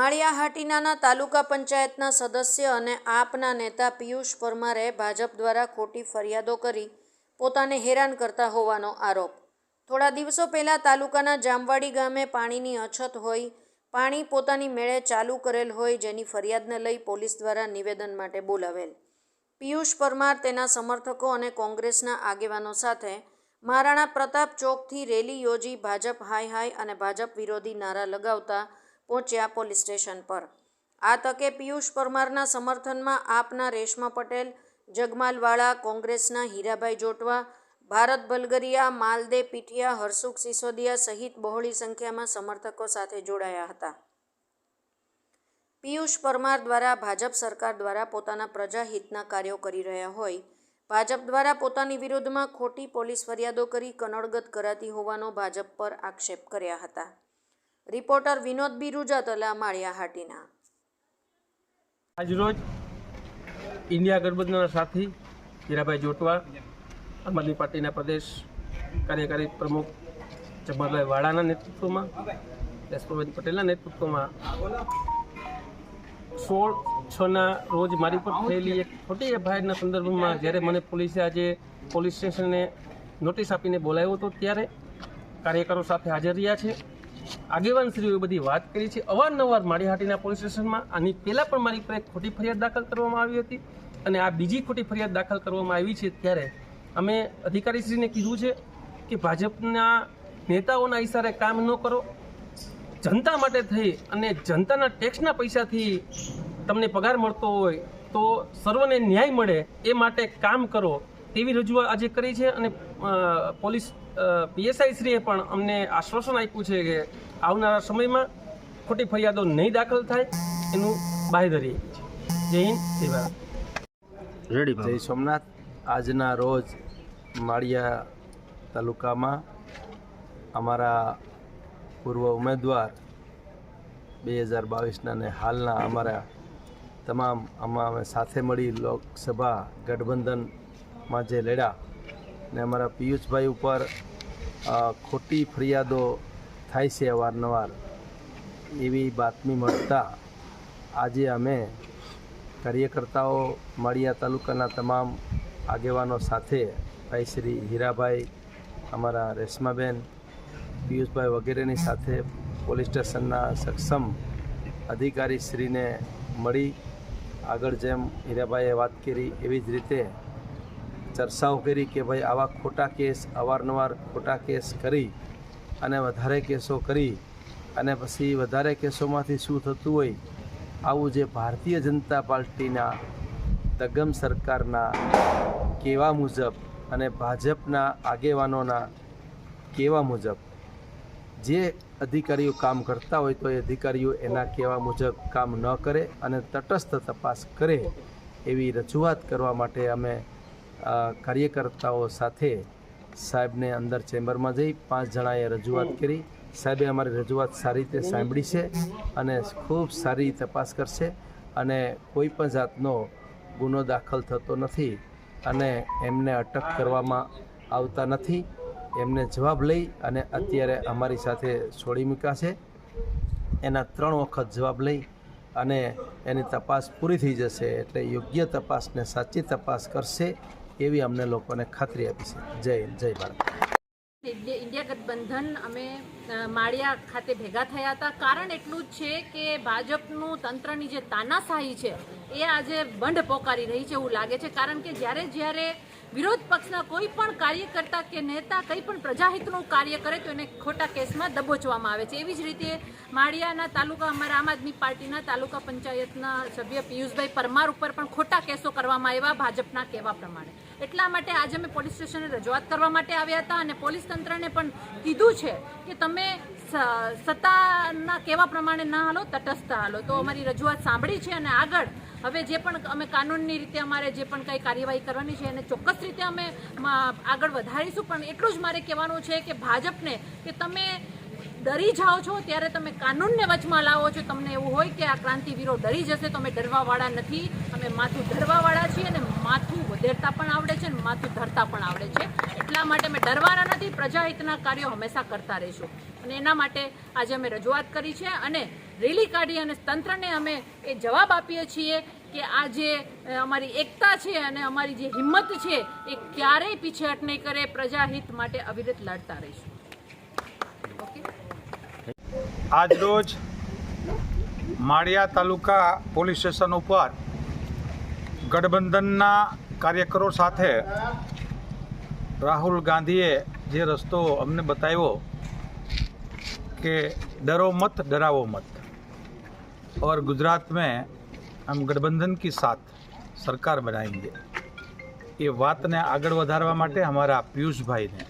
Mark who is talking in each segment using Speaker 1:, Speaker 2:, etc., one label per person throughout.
Speaker 1: માળિયા હાટીનાના તાલુકા પંચાયતના સદસ્ય અને આપના નેતા પિયુષ પરમારે ભાજપ દ્વારા ખોટી ફરિયાદો કરી પોતાને હેરાન કરતા હોવાનો આરોપ. થોડા દિવસો પહેલાં તાલુકાના જામવાડી ગામે પાણીની અછત હોય પાણી પોતાની મેળે ચાલુ કરેલ હોય જેની ફરિયાદને લઈ પોલીસ દ્વારા નિવેદન માટે બોલાવેલ. પિયુષ પરમાર તેના સમર્થકો અને કોંગ્રેસના આગેવાનો સાથે મહારાણા પ્રતાપ ચોકથી રેલી યોજી ભાજપ હાય હાય અને ભાજપ વિરોધી નારા લગાવતા પહોંચ્યા પોલીસ સ્ટેશન પર. આ તકે પિયુષ પરમારના સમર્થનમાં આપના રેશમા પટેલ, જગમાલવાળા કોંગ્રેસના હીરાભાઈ જોટવા, ભારત બલગરિયા, માલદે પીઠિયા, હરસુખ સિસોદિયા સહિત બહોળી સંખ્યામાં સમર્થકો સાથે જોડાયા હતા. પિયુષ પરમાર દ્વારા ભાજપ સરકાર દ્વારા પોતાના પ્રજાહિતના કાર્યો કરી રહ્યા હોય, ભાજપ દ્વારા પોતાની વિરુદ્ધમાં ખોટી પોલીસ ફરિયાદો કરી કનડગત કરાતી હોવાનો ભાજપ પર આક્ષેપ કર્યા હતા. રિપોર્ટર વિનોદ બી રૂજાતલા માળિયા હાટીના.
Speaker 2: આજરોજ ઇન્ડિયા ગઠબંધનના સાથી હીરાભાઈ જોટવા, આમ આદમી પાર્ટીના પ્રદેશ કાર્યકારી પ્રમુખ જમાલભાઈ વાળાના નેતૃત્વમાં યશપાલભાઈ પટેલના નેતૃત્વમાં સોળ છના રોજ મારી પર થયેલી એક ખોટી એફઆઈઆરના સંદર્ભમાં જ્યારે મને પોલીસે આજે પોલીસ સ્ટેશને નોટિસ આપીને બોલાવ્યો હતો ત્યારે કાર્યકરો સાથે હાજર રહ્યા છે. આગેવાનશ્રીઓએ બધી વાત કરી છે. અવારનવાર માળીહાટીના પોલીસ સ્ટેશનમાં આની પહેલાં પણ મારી પર એક ખોટી ફરિયાદ દાખલ કરવામાં આવી હતી અને આ બીજી ખોટી ફરિયાદ દાખલ કરવામાં આવી છે ત્યારે અમે અધિકારીશ્રીને કીધું છે કે ભાજપના નેતાઓના ઇશારે કામ ન કરો. જનતા માટે થઈ અને જનતાના ટેક્સના પૈસાથી તમને પગાર મળતો હોય તો સર્વને ન્યાય મળે એ માટે કામ કરો તેવી રજૂઆત આજે કરી છે અને પોલીસ પીએસઆઈ શ્રીએ પણ અમને આશ્વાસન આપ્યું છે કે આવનારા સમયમાં ખોટી ફરિયાદો નહીં દાખલ થાય એનું બાહેધરી જય હિન્દ જય ભારત.
Speaker 3: રેડી
Speaker 4: જય સોમનાથ. આજના રોજ માળિયા તાલુકામાં અમારા પૂર્વ ઉમેદવાર બે હજાર બાવીસના ને હાલના અમારા તમામ આમાં અમે સાથે મળી લોકસભા ગઠબંધનમાં જે લડ્યા ને અમારા પિયુષભાઈ ઉપર ખોટી ફરિયાદો થાય છે અવારનવાર. એવી બાતમી મળતા આજે અમે કાર્યકર્તાઓ માળિયા તાલુકાના તમામ આગેવાનો સાથે ભાઈ શ્રી હીરાભાઈ, અમારા રેશમાબેન, પિયુષભાઈ વગેરેની સાથે પોલીસ સ્ટેશનના સક્ષમ અધિકારી શ્રીને મળી આગળ જેમ હીરાભાઈએ વાત કરી એવી જ રીતે ચર્ચાઓ કરી કે ભાઈ આવા ખોટા કેસ, અવારનવાર ખોટા કેસ કરી અને વધારે કેસો કરી અને પછી વધારે કેસોમાંથી શું થતું હોય, આવું જે ભારતીય જનતા પાર્ટીના દગમ સરકારના કેવા મુજબ અને ભાજપના આગેવાનોના કેવા મુજબ, જે અધિકારીઓ કામ કરતા હોય તો એ અધિકારીઓ એના કહેવા મુજબ કામ ન કરે અને તટસ્થ તપાસ કરે એવી રજૂઆત કરવા માટે અમે કાર્યકર્તાઓ સાથે સાહેબને અંદર ચેમ્બરમાં જઈ પાંચ જણાએ રજૂઆત કરી. સાહેબે અમારી રજૂઆત સારી રીતે સાંભળી છે અને ખૂબ સારી તપાસ કરશે અને કોઈ પણ જાતનો ગુનો દાખલ થતો નથી અને એમને અટક કરવામાં આવતા નથી. એમને જવાબ લઈ અને અત્યારે અમારી સાથે છોડી મૂક્યા છે. એના ત્રણ વખત જવાબ લઈ અને એની તપાસ પૂરી થઈ જશે એટલે યોગ્ય તપાસને સાચી તપાસ કરશે. એવી અમને લોકોને ખાતરી આપી છે. જય જય ભારત.
Speaker 5: ઇન્ડિયા ગઠબંધન અમે માળિયા ખાતે ભેગા થયા હતા. કારણ એટલું જ છે કે ભાજપનું તંત્રની જે તાનાશાહી છે, એ આજે બંધ પોકારી રહી છે એવું લાગે છે. કારણ કે જ્યારે જ્યારે વિરોધ પક્ષના કોઈ પણ કાર્યકર્તા કે નેતા, કંઈ પણ પ્રજાહિતનું કાર્ય કરે તો એને ખોટા કેસમાં દબોચવામાં આવે છે. એવી જ રીતે માળિયાના તાલુકા, અમારા આમ આદમી પાર્ટીના તાલુકા પંચાયતના સભ્ય પિયુષભાઈ પરમાર ઉપર પણ ખોટા કેસો કરવામાં આવ્યા ભાજપના કહેવા પ્રમાણે. એટલા માટે આજે અમે પોલીસ સ્ટેશને રજૂઆત કરવા માટે આવ્યા હતા અને પોલીસ તંત્રને પણ કીધું છે કે તમે સત્તાના કેવા પ્રમાણે ના હાલો, તટસ્થ હાલો. તો અમારી રજૂઆત સાંભળી છે અને આગળ હવે જે પણ અમે કાનૂનની રીતે અમારે જે પણ કંઈ કાર્યવાહી કરવાની છે એને ચોક્કસ રીતે અમે આગળ વધારીશું. પણ એટલું જ મારે કહેવાનું છે કે ભાજપને કે તમે ડરી જાઓ છો, ત્યારે તમે કાનૂનને વચમાં લાવો છો. તમને એવું હોય કે આ ક્રાંતિવીરો ડરી જશે, તો અમે ડરવાવાળા નથી. અમે માથું ધરવાવાળા છીએ અને માથું વધેરતા પણ આવડે છે અને માથું ધરતા પણ આવડે છે. એટલા માટે અમે ડરવાના નથી, પ્રજાહિતના કાર્યો હંમેશા કરતા રહીશું. અને એના માટે આજે અમે રજૂઆત કરી છે અને રેલી કાઢી અને તંત્રને અમે એ જવાબ આપીએ છીએ કે આ જે અમારી એકતા છે અને અમારી જે હિંમત છે એ ક્યારેય પીછેહટ નહીં કરે, પ્રજાહિત માટે અવિરત લડતા રહીશું.
Speaker 3: આજરોજ માળિયા તાલુકા પોલીસ સ્ટેશન ઉપર ગઠબંધનના કાર્યકરો સાથે રાહુલ ગાંધીએ જે રસ્તો અમને બતાવ્યો કે ડરો મત ડરાવો મત और गुजरात में हम गठबंधन की साथ सरकार बनाएंगे એ વાતને આગળ વધારવા માટે અમારા પિયુષભાઈને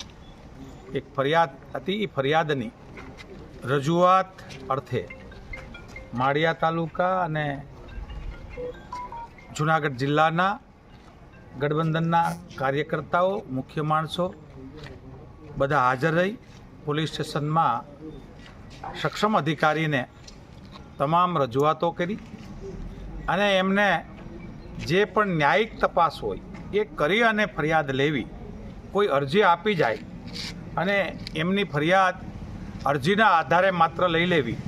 Speaker 3: એક ફરિયાદ હતી એ ફરિયાદની રજૂઆત અર્થે માળિયા તાલુકા અને જુનાગઢ જિલ્લાના ગઠબંધનના કાર્યકર્તાઓ, મુખ્ય માણસો બધા હાજર રહી પોલીસ સ્ટેશનમાં સક્ષમ અધિકારીને તમામ રજૂઆતો કરી અને એમને જે પણ ન્યાયિક તપાસ હોય એ કરી અને ફરિયાદ લેવી, કોઈ અરજી આપી જાય અને એમની ફરિયાદ અરજીના આધારે માત્ર લઈ લેવી,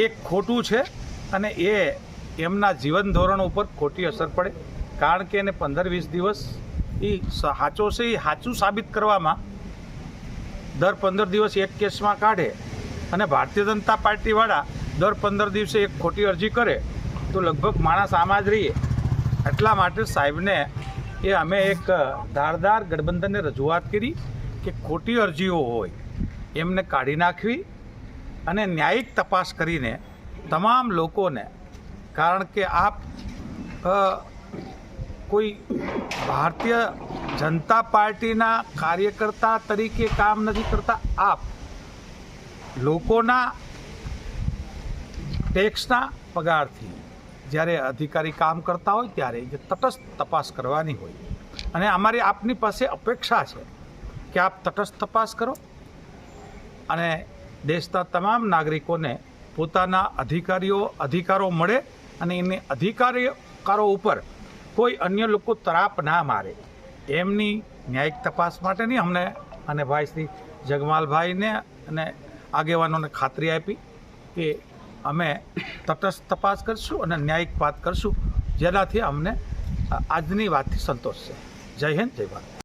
Speaker 3: એ ખોટું છે અને એ એમના જીવન ધોરણ ઉપર ખોટી અસર પડે. કારણ કે એને પંદર વીસ દિવસ એ સાચો છે એ સાચું સાબિત કરવામાં દર પંદર દિવસ એક કેસમાં કાઢે અને ભારતીય જનતા પાર્ટીવાળા દર પંદર દિવસે એક ખોટી અરજી કરે તો લગભગ માણસ આમાં જ રહીએ. એટલા માટે સાહેબને એ અમે એક ધારદાર ગઠબંધનને રજૂઆત કરી કે ખોટી અરજીઓ હોય એમને કાઢી નાખવી અને ન્યાયિક તપાસ કરીને તમામ લોકોને કારણ કે આપ કોઈ ભારતીય જનતા પાર્ટીના કાર્યકર્તા તરીકે કામ નથી કરતા. આપ લોકોના ટેક્સના પગારથી જ્યારે અધિકારી કામ કરતા હોય ત્યારે જે તટસ્થ તપાસ કરવાની હોય. અને અમારી આપની પાસે અપેક્ષા છે કે આપ તટસ્થ તપાસ કરો અને દેશના તમામ નાગરિકોને પોતાના અધિકારીઓ, અધિકારો મળે અને એને અધિકારીકારો ઉપર કોઈ અન્ય લોકો તરાપ ના મારે. એમની ન્યાયિક તપાસ માટેની અમને અને ભાઈ શ્રી જગમાલભાઈને અને આગેવાનોને ખાતરી આપી કે અમે તટસ્થ તપાસ કરશું અને ન્યાયિક વાત કરશું, જેનાથી અમને આજની વાતથી સંતોષ છે જય હિન્દ, જય ભારત.